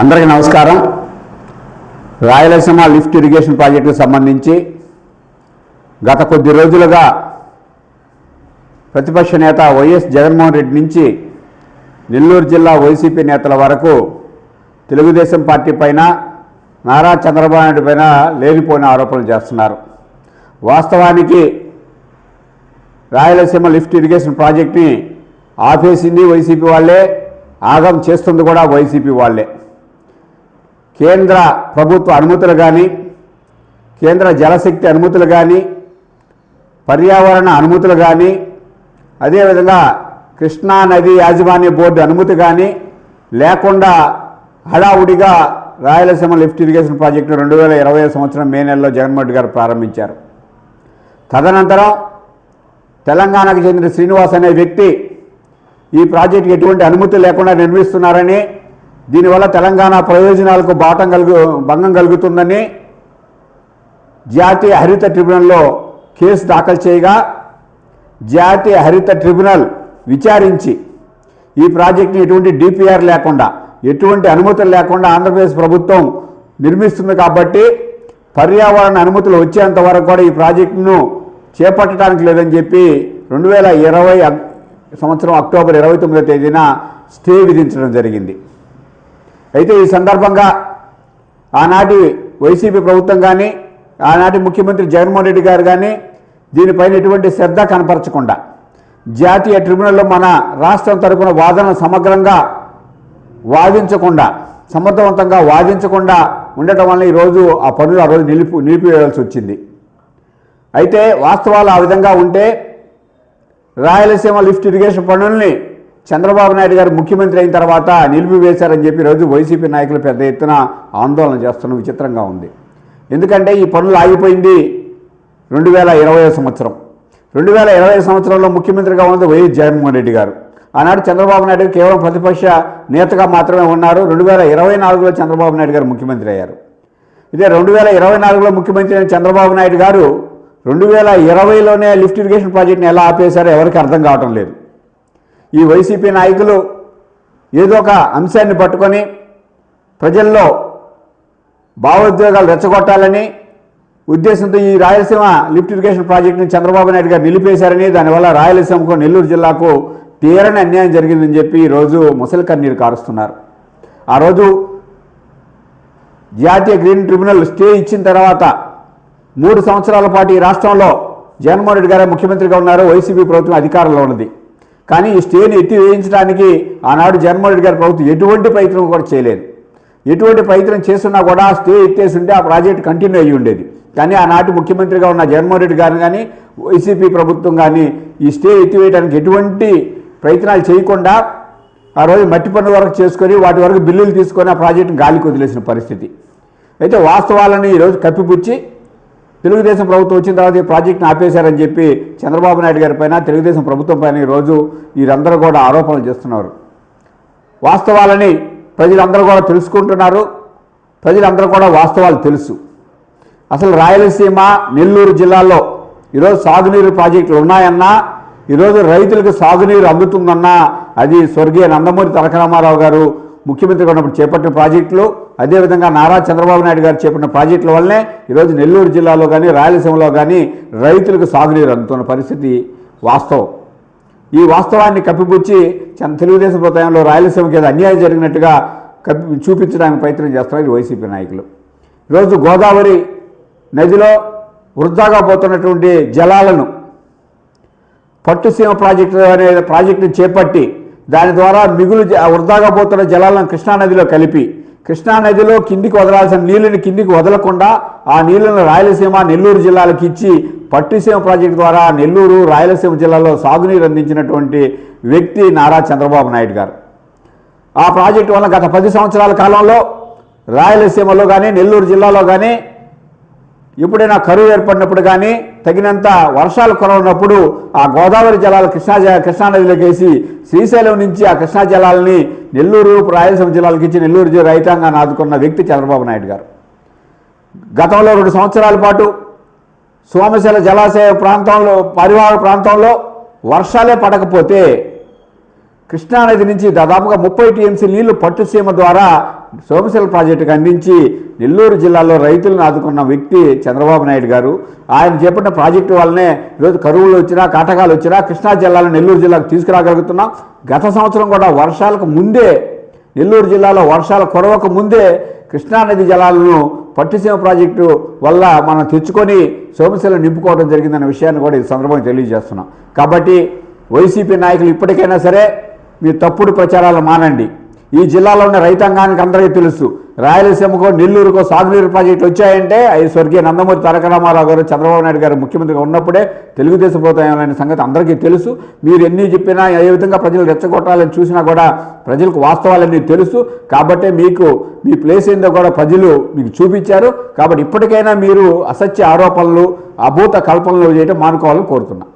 అందరికీ నమస్కారం. Rayalaseema lift irrigation ప్రాజెక్టుకు సంబంధించి గత కొద్ది రోజులుగా ప్రతిపక్ష నేత వైఎస్ జగన్మోహన్ రెడ్డి నుంచి నెల్లూరు జిల్లా వైసీపీ నేతల వరకు తెలుగుదేశం పార్టీ పైన నారా చంద్రబాబు నాయుడు పైన లేనిపోయిన ఆరోపణలు చేస్తున్నారు. వాస్తవానికి రాయలసీమ లిఫ్ట్ ఇరిగేషన్ ప్రాజెక్ట్ని ఆపేసింది వైసీపీ వాళ్ళే ఆగం చేస్తుంది కూడా వైసీపీ వాళ్ళే. కేంద్ర ప్రభుత్వ అనుమతులు కానీ కేంద్ర జలశక్తి అనుమతులు కానీ పర్యావరణ అనుమతులు కానీ అదేవిధంగా కృష్ణా నది యాజమాన్య బోర్డు అనుమతి కానీ లేకుండా హడావుడిగా రాయలసీమ లిఫ్ట్ ఇరిగేషన్ ప్రాజెక్టు రెండు వేల ఇరవై సంవత్సరం మే నెలలో జగన్మోహన్ గారు ప్రారంభించారు. తదనంతరం తెలంగాణకు చెందిన శ్రీనివాస్ అనే వ్యక్తి ఈ ప్రాజెక్టుకి ఎటువంటి అనుమతి లేకుండా నిర్మిస్తున్నారని దీనివల్ల తెలంగాణ ప్రయోజనాలకు బాటం కలుగు భంగం కలుగుతుందని జాతీయ హరిత ట్రిబ్యునల్లో కేసు దాఖలు చేయగా జాతీయ హరిత ట్రిబ్యునల్ విచారించి ఈ ప్రాజెక్టుని ఎటువంటి డిపిఆర్ లేకుండా ఎటువంటి అనుమతులు లేకుండా ఆంధ్రప్రదేశ్ ప్రభుత్వం నిర్మిస్తుంది కాబట్టి పర్యావరణ అనుమతులు వచ్చేంత వరకు కూడా ఈ ప్రాజెక్టును చేపట్టడానికి లేదని చెప్పి రెండు వేల ఇరవై సంవత్సరం అక్టోబర్ ఇరవై తొమ్మిదో తేదీన స్టే విధించడం జరిగింది. అయితే ఈ సందర్భంగా ఆనాటి వైసీపీ ప్రభుత్వం కానీ ఆనాటి ముఖ్యమంత్రి జగన్మోహన్ రెడ్డి గారు కానీ దీనిపైన ఎటువంటి శ్రద్ధ కనపరచకుండా జాతీయ ట్రిబ్యునల్లో మన రాష్ట్రం తరపున వాదనలు సమగ్రంగా వాదించకుండా సమర్థవంతంగా వాదించకుండా ఉండటం వల్ల ఈరోజు ఆ పనులు ఆ రోజు నిలిపి నిలిపివేయాల్సి వచ్చింది. అయితే వాస్తవాలు ఆ విధంగా ఉంటే రాయలసీమ లిఫ్ట్ ఇరిగేషన్ పనుల్ని చంద్రబాబు నాయుడు గారు ముఖ్యమంత్రి అయిన తర్వాత నిలిపివేశారని చెప్పి రోజు వైసీపీ నాయకులు పెద్ద ఎత్తున ఆందోళన చేస్తున్న విచిత్రంగా ఉంది. ఎందుకంటే ఈ పనులు ఆగిపోయింది రెండు వేల ఇరవై సంవత్సరం. రెండు వేల ఇరవై సంవత్సరంలో ముఖ్యమంత్రిగా ఉన్నది వైఎస్ జగన్మోహన్ రెడ్డి గారు. ఆనాడు చంద్రబాబు నాయుడు కేవలం ప్రతిపక్ష నేతగా మాత్రమే ఉన్నారు. రెండు వేల ఇరవై నాలుగులో చంద్రబాబు నాయుడు గారు ముఖ్యమంత్రి అయ్యారు. ఇదే రెండు వేల ఇరవై నాలుగులో ముఖ్యమంత్రి అయిన చంద్రబాబు నాయుడు గారు రెండు వేల ఇరవైలోనే లిఫ్ట్ ఇరిగేషన్ ప్రాజెక్ట్ని ఎలా ఆపేశారో ఎవరికి అర్థం కావటం లేదు. ఈ వైసీపీ నాయకులు ఏదో ఒక అంశాన్ని పట్టుకొని ప్రజల్లో భావోద్వేగాలు రెచ్చగొట్టాలని ఉద్దేశంతో ఈ రాయలసీమ లిఫ్ట్ ఇరిగేషన్ ప్రాజెక్టును చంద్రబాబు నాయుడు గారు నిలిపేశారని దానివల్ల రాయలసీమకు నెల్లూరు జిల్లాకు తీరని అన్యాయం జరిగిందని చెప్పి ఈరోజు ముసలి కన్నీరు కారుస్తున్నారు. ఆ రోజు జాతీయ గ్రీన్ ట్రిబ్యునల్ స్టే ఇచ్చిన తర్వాత మూడు సంవత్సరాల పాటు ఈ రాష్ట్రంలో జగన్మోహన్ రెడ్డి గారు ముఖ్యమంత్రిగా ఉన్నారు. వైసీపీ ప్రభుత్వం అధికారంలో ఉన్నది. కానీ ఈ స్టేని ఎత్తి వేయించడానికి ఆనాడు జగన్మోహన్ గారి ప్రభుత్వం ఎటువంటి ప్రయత్నం కూడా చేయలేదు. ఎటువంటి ప్రయత్నం చేస్తున్నా కూడా ఆ స్టే ఎత్తేసి ఉంటే ఆ ప్రాజెక్ట్ కంటిన్యూ అయ్యి ఉండేది. కానీ ఆనాటి ముఖ్యమంత్రిగా ఉన్న జగన్మోహన్ రెడ్డి గారు కానీ వైసీపీ ప్రభుత్వం కానీ ఈ స్టే ఎత్తివేయడానికి ఎటువంటి ప్రయత్నాలు చేయకుండా ఆ రోజు మట్టి పనుల వరకు చేసుకొని వాటి వరకు బిల్లులు తీసుకొని ఆ ప్రాజెక్టును గాలికి వదిలేసిన పరిస్థితి. అయితే వాస్తవాలను ఈరోజు కప్పిపుచ్చి తెలుగుదేశం ప్రభుత్వం వచ్చిన తర్వాత ఈ ప్రాజెక్టును ఆపేశారని చెప్పి చంద్రబాబు నాయుడు గారి పైన తెలుగుదేశం ప్రభుత్వం పైన ఈరోజు వీరందరూ కూడా ఆరోపణలు చేస్తున్నారు. వాస్తవాలని ప్రజలందరూ కూడా తెలుసుకుంటున్నారు. ప్రజలందరూ కూడా వాస్తవాలు తెలుసు. అసలు రాయలసీమ నెల్లూరు జిల్లాల్లో ఈరోజు సాగునీరు ప్రాజెక్టులు ఉన్నాయన్నా ఈరోజు రైతులకు సాగునీరు అందుతుందన్నా అది స్వర్గీయ నందమూరి తారక రామారావు గారు ముఖ్యమంత్రిగా ఉన్నప్పుడు చేపట్టిన ప్రాజెక్టులు అదేవిధంగా నారా చంద్రబాబు నాయుడు గారు చేపట్టిన ప్రాజెక్టుల వల్లనే ఈరోజు నెల్లూరు జిల్లాలో కానీ రాయలసీమలో కానీ రైతులకు సాగునీరు అందుతున్న పరిస్థితి వాస్తవం. ఈ వాస్తవాన్ని కప్పిపుచ్చి తెలుగుదేశం ప్రభుత్వంలో రాయలసీమకి ఏదో అన్యాయం జరిగినట్టుగా కప్పి చూపించడానికి ప్రయత్నం చేస్తున్నారు ఈ వైసీపీ నాయకులు. ఈరోజు గోదావరి నదిలో వృద్ధాగా పోతున్నటువంటి జలాలను పట్టుసీమ ప్రాజెక్టు అనే ప్రాజెక్టును చేపట్టి దాని ద్వారా మిగులు జ- వృధాగా పోతున్న జలాలను కృష్ణానదిలో కలిపి కృష్ణానదిలో కిందికి వదలాల్సిన నీళ్ళని కిందికి వదలకుండా ఆ నీళ్ళను రాయలసీమ నెల్లూరు జిల్లాలకు ఇచ్చి పట్టిసీమ ప్రాజెక్టు ద్వారా నెల్లూరు రాయలసీమ జిల్లాలో సాగునీరు అందించినటువంటి వ్యక్తి నారా చంద్రబాబు నాయుడు గారు. ఆ ప్రాజెక్టు వల్ల గత పది సంవత్సరాల కాలంలో రాయలసీమలో కానీ నెల్లూరు జిల్లాలో కానీ ఎప్పుడైనా కరువు ఏర్పడినప్పుడు కానీ తగినంత వర్షాలు కురవనప్పుడు ఆ గోదావరి జలాలు కృష్ణా కృష్ణానదిలోకి వేసి శ్రీశైలం నుంచి ఆ కృష్ణా జలాలని నెల్లూరు రాయలసీమ జిల్లాలకు ఇచ్చి నెల్లూరు రైతాంగాన్ని ఆదుకున్న వ్యక్తి చంద్రబాబు నాయుడు గారు. గతంలో రెండు సంవత్సరాల పాటు సోమశిల జలాశయ ప్రాంతంలో పరివాహక ప్రాంతంలో వర్షాలే పడకపోతే కృష్ణానది నుంచి దాదాపుగా ముప్పై టీఎంసీ నీళ్ళు పట్టుసీమ ద్వారా సోమశిల ప్రాజెక్టుకు అందించి నెల్లూరు జిల్లాలో రైతులను ఆదుకున్న వ్యక్తి చంద్రబాబు నాయుడు గారు. ఆయన చేపట్టిన ప్రాజెక్టు వల్లనే ఈరోజు కరువులు వచ్చినా కాటకాలు వచ్చినా కృష్ణా జిల్లాలో నెల్లూరు జిల్లాకు తీసుకురాగలుగుతున్నాం. గత సంవత్సరం కూడా వర్షాలకు ముందే నెల్లూరు జిల్లాలో వర్షాలు కురవక ముందే కృష్ణానది జలాలను పట్టిసీమ ప్రాజెక్టు వల్ల మనం తెచ్చుకొని సోమశిల నింపుకోవడం జరిగిందన్న విషయాన్ని కూడా ఈ సందర్భంగా తెలియజేస్తున్నాం. కాబట్టి వైసీపీ నాయకులు ఇప్పటికైనా సరే మీ తప్పుడు ప్రచారాలు మానండి. ఈ జిల్లాలో ఉన్న రైతాంగానికి అందరికీ తెలుసు. రాయలసీమకో నెల్లూరుకో సాగునీరు ప్రాజెక్టులు వచ్చాయంటే అవి స్వర్గీయ నందమూరి తారక రామారావు గారు చంద్రబాబు నాయుడు గారు ముఖ్యమంత్రిగా ఉన్నప్పుడే తెలుగుదేశం ప్రభుత్వం సంగతి అందరికీ తెలుసు. మీరు ఎన్ని చెప్పినా ఏ విధంగా ప్రజలు రెచ్చగొట్టాలని చూసినా కూడా ప్రజలకు వాస్తవాలన్నీ తెలుసు. కాబట్టి మీకు మీ ప్లేస్ ఏందో కూడా ప్రజలు మీకు చూపించారు. కాబట్టి ఇప్పటికైనా మీరు అసత్య ఆరోపణలు అభూత కల్పనలు చేయడం మానుకోవాలని కోరుతున్నా.